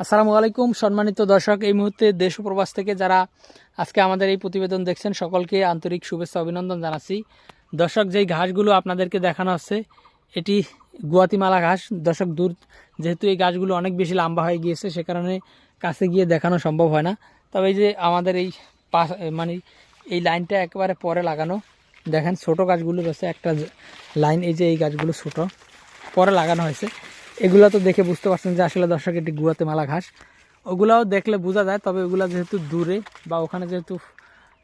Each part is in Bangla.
আসসালামু আলাইকুম, সম্মানিত দর্শক। এই মুহূর্তে দেশ প্রবাস থেকে যারা আজকে আমাদের এই প্রতিবেদন দেখছেন, সকলকে আন্তরিক শুভেচ্ছা অভিনন্দন জানাচ্ছি। দর্শক, যেই ঘাসগুলো আপনাদেরকে দেখানো হচ্ছে, এটি গুয়াতিমালা ঘাস। দর্শক, দূর যেহেতু এই গাছগুলো অনেক বেশি লম্বা হয়ে গিয়েছে, সে কারণে কাছে গিয়ে দেখানো সম্ভব হয় না। তবে এই যে আমাদের এই পাশ মানে এই লাইনটা একেবারে পরে লাগানো। দেখেন, ছোট গাছগুলো রয়েছে, একটা লাইন এই যে এই গাছগুলো ছোট, পরে লাগানো হয়েছে। এগুলো তো দেখে বুঝতে পারছেন যে আসলে দর্শক এটি গুয়াতেমালা ঘাস। ওগুলাও দেখলে বোঝা যায়, তবে ওগুলো যেহেতু দূরে বা ওখানে যেহেতু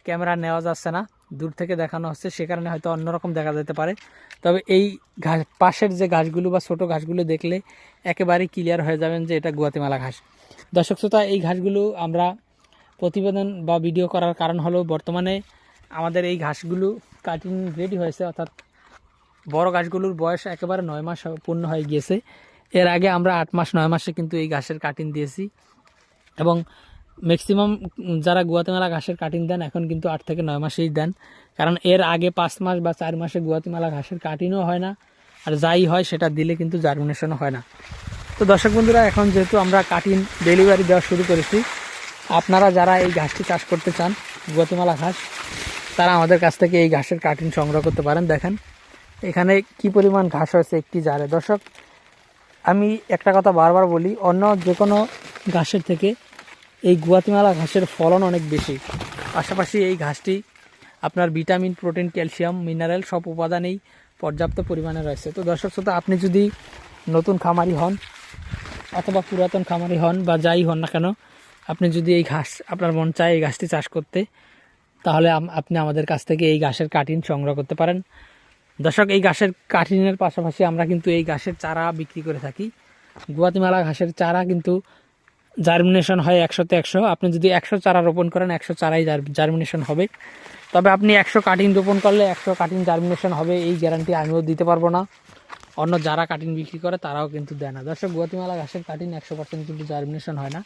ক্যামেরা নেওয়া যাচ্ছে না, দূর থেকে দেখানো হচ্ছে, সে কারণে হয়তো অন্যরকম দেখা যেতে পারে। তবে এই ঘাস পাশের যে ঘাসগুলো বা ছোট ঘাসগুলো দেখলে একেবারেই ক্লিয়ার হয়ে যাবেন যে এটা গুয়াতেমালা ঘাস। দর্শক শ্রোতা, এই ঘাসগুলো আমরা প্রতিবেদন বা ভিডিও করার কারণ হলো বর্তমানে আমাদের এই ঘাসগুলো কাটিং রেডি হয়েছে, অর্থাৎ বড় গাছগুলোর বয়স একেবারে নয় মাস পূর্ণ হয়ে গিয়েছে। এর আগে আমরা আট মাস, নয় মাসে কিন্তু এই ঘাসের কাটিং দিয়েছি। এবং ম্যাক্সিমাম যারা গুয়াতেমালা ঘাসের কাটিং দেন, এখন কিন্তু আট থেকে নয় মাসেই দেন। কারণ এর আগে পাঁচ মাস বা চার মাসে গুয়াতেমালা ঘাসের কাটিংও হয় না। আর যাই হয়, সেটা দিলে কিন্তু জার্মিনেশনও হয় না। তো দর্শক বন্ধুরা, এখন যেহেতু আমরা কাটিং ডেলিভারি দেওয়া শুরু করেছি, আপনারা যারা এই ঘাসটি চাষ করতে চান, গুয়াতেমালা ঘাস, তারা আমাদের কাছ থেকে এই ঘাসের কাটিং সংগ্রহ করতে পারেন। দেখেন, এখানে কি পরিমাণ ঘাস হয়েছে একটি জারে। দর্শক আমি একটা কথা বারবার বলি, অন্য যে কোনো ঘাসের থেকে এই গুয়াতিমালা ঘাসের ফলন অনেক বেশি। পাশাপাশি এই ঘাসটি আপনার ভিটামিন, প্রোটিন, ক্যালসিয়াম, মিনারেল সব উপাদানেই পর্যাপ্ত পরিমাণে রয়েছে। তো দর্শক শ্রোতা, আপনি যদি নতুন খামারি হন অথবা পুরাতন খামারি হন বা যাই হন না কেন, আপনি যদি এই ঘাস, আপনার মন চায় এই ঘাসটি চাষ করতে, তাহলে আপনি আমাদের কাছ থেকে এই ঘাসের কাটিং সংগ্রহ করতে পারেন। দর্শক, এই ঘাসের কাঠিনের পাশাপাশি আমরা কিন্তু এই ঘাসের চারা বিক্রি করে থাকি। গুয়াতিমালা ঘাসের চারা কিন্তু জার্মিনেশন হয় একশোতে একশো। আপনি যদি একশো চারা রোপণ করেন, একশো চারাই জার্মিনেশন হবে। তবে আপনি একশো কাটিং রোপণ করলে একশো কাটিং জার্মিনেশন হবে, এই গ্যারান্টি আমিও দিতে পারব না। অন্য যারা কাটিং বিক্রি করে, তারাও কিন্তু দেয় না। দর্শক, গুয়াতিমালা ঘাসের কাটিং একশো পার্সেন্ট কিন্তু জার্মিনেশন হয় না।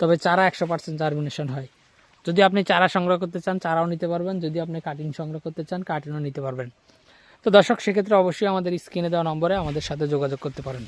তবে চারা একশো পার্সেন্ট জার্মিনেশন হয়। যদি আপনি চারা সংগ্রহ করতে চান, চারাও নিতে পারবেন। যদি আপনি কাটিং সংগ্রহ করতে চান কাটিংও নিতে পারবেন। তো দর্শক সেক্ষেত্রে অবশ্যই আমাদের স্ক্রিনে দেওয়া নম্বরে আমাদের সাথে যোগাযোগ করতে পারেন।